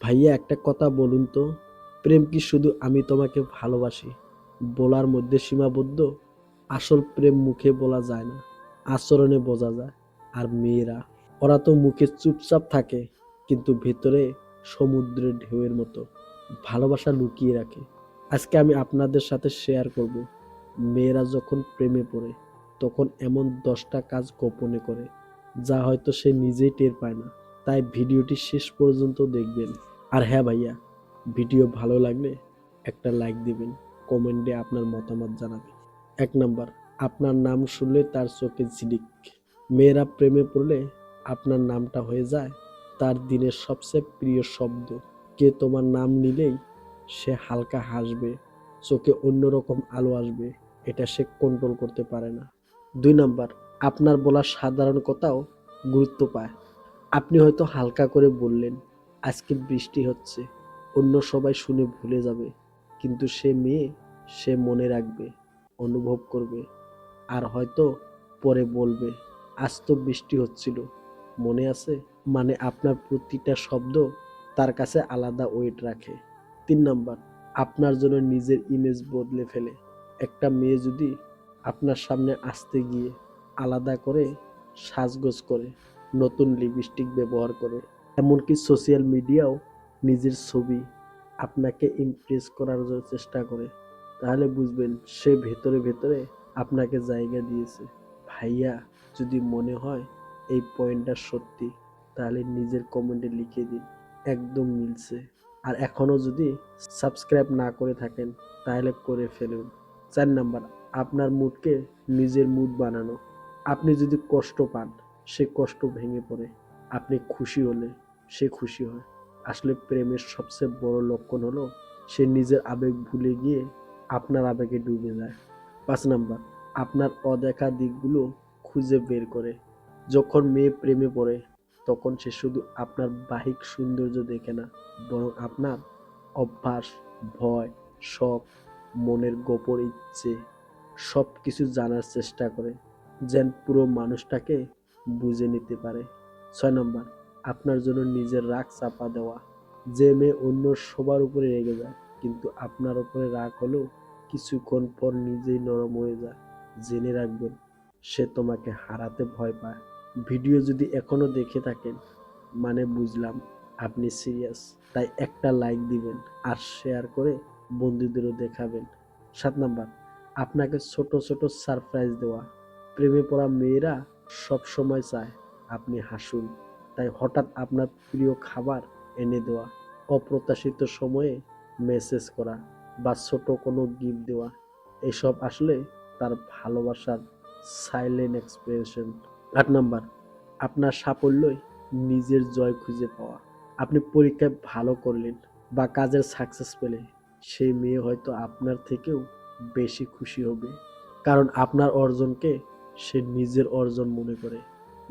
ভাইয়া, একটা কথা বলুন তো। প্রেম কি শুধু আমি তোমাকে ভালোবাসি, বলার মধ্যে সীমাবদ্ধ? আসল প্রেম মুখে বলা যায় না, আচরণে বোঝা যায়। আর মেয়েরা, ওরা তো মুখে চুপচাপ থাকে, কিন্তু ভেতরে সমুদ্রের ঢেউয়ের মতো ভালোবাসা লুকিয়ে রাখে। আজকে আমি আপনাদের সাথে শেয়ার করব, মেয়েরা যখন প্রেমে পড়ে, তখন এমন দশটা কাজ গোপনে করে, যা হয়তো সে নিজেই টের পায় না। তাই ভিডিওটি শেষ পর্যন্ত দেখবেন। আর হ্যাঁ ভাইয়া, ভিডিও ভালো লাগলে একটা লাইক দিবেন কমেন্টে আপনার মতামত জানাবেন। এক নাম্বার, আপনার নাম শুনলে তার চোখে ঝিলিক। মেয়েরা প্রেমে পড়লে আপনার নামটা হয়ে যায় তার দিনের সবচেয়ে প্রিয় শব্দ। কে তোমার নাম নিলেই সে হালকা হাসবে, চোখে অন্যরকম আলো আসবে, এটা সে কন্ট্রোল করতে পারে না। দুই নাম্বার, আপনার বলা সাধারণ কথাও গুরুত্ব পায়। আপনি হয়তো হালকা করে বললেন আজকে বৃষ্টি হচ্ছে। অন্য সবাই শুনে ভুলে যাবে, কিন্তু সে মেয়ে সে মনে রাখবে, অনুভব করবে, আর হয়তো পরে বলবে, আজ তো বৃষ্টি হচ্ছিল। মনে আছে? মানে আপনার প্রতিটা শব্দ তার কাছে আলাদা ওয়েট রাখে। তিন নাম্বার, আপনার জন্য নিজের ইমেজ বদলে ফেলে। একটা মেয়ে যদি আপনার সামনে আসতে গিয়ে আলাদা করে সাজগোজ করে, নতুন লিপস্টিক ব্যবহার করে এমনকি সোশ্যাল মিডিয়াও নিজের ছবি আপনাকে ইমপ্রেস করার চেষ্টা করে। তাহলে বুঝবেন সে ভেতরে ভেতরে আপনাকে জায়গা দিয়েছে। ভাইয়া, যদি মনে হয় এই পয়েন্টটা সত্যি, তাহলে নিজের কমেন্টে লিখে দিন। একদম মিলছে। আর এখনও যদি সাবস্ক্রাইব না করে থাকেন, তাহলে করে ফেলুন। চার নাম্বার, আপনার মুডকে নিজের মুড বানানো। আপনি যদি কষ্ট পান, সে কষ্ট ভেঙে পড়ে। আপনি খুশি হলে সে খুশি হয়। আসলে প্রেমের সবচেয়ে বড় লক্ষণ হলো, সে নিজের আবেগ ভুলে গিয়ে আপনার আবেগে ডুবে যায়। পাঁচ নাম্বার, আপনার অদেখা দিকগুলো খুঁজে বের করে। যখন মেয়ে প্রেমে পড়ে, তখন সে শুধু আপনার বাহিক সৌন্দর্য দেখে না, বরং আপনার অভ্যাস, ভয়, শখ, মনের গোপন ইচ্ছে সব কিছু জানার চেষ্টা করে, যেন পুরো মানুষটাকে বুঝে নিতে পারে। ছয় নম্বর আপনার জন্য নিজের রাগ চাপা দেওয়া। যে মেয়ে অন্য সবার উপরে রেগে যায়, কিন্তু আপনার উপরে রাগ হলেও কিছুক্ষণ পর নিজেই নরম হয়ে যায়। জেনে রাখবেন, সে তোমাকে হারাতে ভয় পায়। ভিডিও যদি এখনও দেখে থাকেন মানে বুঝলাম আপনি সিরিয়াস। তাই একটা লাইক দিবেন আর শেয়ার করে বন্ধুদেরও দেখাবেন। সাত নাম্বার, আপনাকে ছোট ছোট সারপ্রাইজ দেওয়া। প্রেমে পড়া মেয়েরা সব সময় চায় আপনি হাসুন। তাই হঠাৎ আপনার প্রিয় খাবার এনে দেওয়া, অপ্রত্যাশিত সময়ে মেসেজ করা বা ছোট কোনো গিফট দেওয়া, এসব আসলে তার ভালোবাসার সাইলেন্ট এক্সপ্রেশন আট নাম্বার, আপনার সাফল্যই নিজের জয় খুঁজে পাওয়া। আপনি পরীক্ষায় ভালো করলেন বা কাজের সাকসেস পেলে, সেই মেয়ে হয়তো আপনার থেকেও বেশি খুশি হবে। কারণ আপনার অর্জনকে সে নিজের অর্জন মনে করে।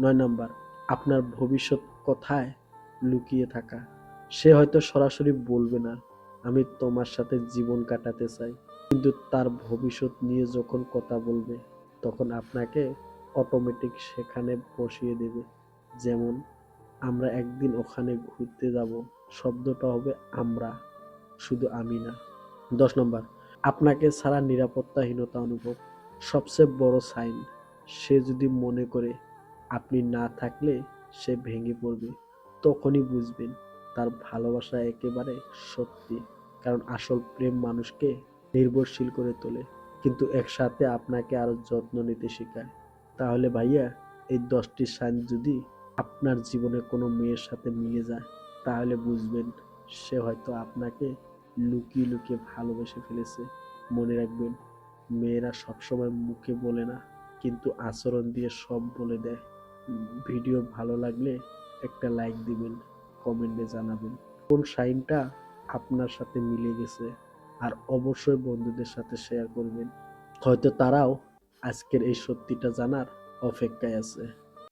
নয় নাম্বার আপনার ভবিষ্যৎ কথায় লুকিয়ে থাকা। সে হয়তো সরাসরি বলবে না, আমি তোমার সাথে জীবন কাটাতে চাই। কিন্তু তার ভবিষ্যৎ নিয়ে যখন কথা বলবে, তখন আপনাকে অটোমেটিক সেখানে বসিয়ে দেবে। যেমন, আমরা একদিন ওখানে ঘুরতে যাব। শব্দটা হবে আমরা, শুধু আমি না। দশ নম্বর, আপনাকে ছাড়া নিরাপত্তাহীনতা অনুভব। সবচেয়ে বড় সাইন, সে যদি মনে করে আপনি না থাকলে সে ভেঙে পড়বে। তখনই বুঝবেন তার ভালোবাসা একেবারে সত্যি, কারণ আসল প্রেম মানুষকে নির্ভরশীল করে তোলে। কিন্তু একসাথে আপনাকে আরও যত্ন নিতে শেখায়। তাহলে ভাইয়া, এই দশটি সাইন যদি আপনার জীবনে কোনো মেয়ের সাথে মিলে যায়, তাহলে বুঝবেন সে হয়তো আপনাকে লুকিয়ে লুকিয়ে ভালোবেসে ফেলেছে। মনে রাখবেন, মেয়েরা সবসময় মুখে বলে না, কিন্তু আচরণ দিয়ে সব বলে দেয়। ভিডিও ভালো লাগলে একটা লাইক দিবেন কমেন্টে জানাবেন। কোন সাইনটা আপনার সাথে মিলে গেছে, আর অবশ্যই বন্ধুদের সাথে শেয়ার করবেন। হয়তো তারাও আজকের এই সত্যিটা জানার অপেক্ষায় আছে।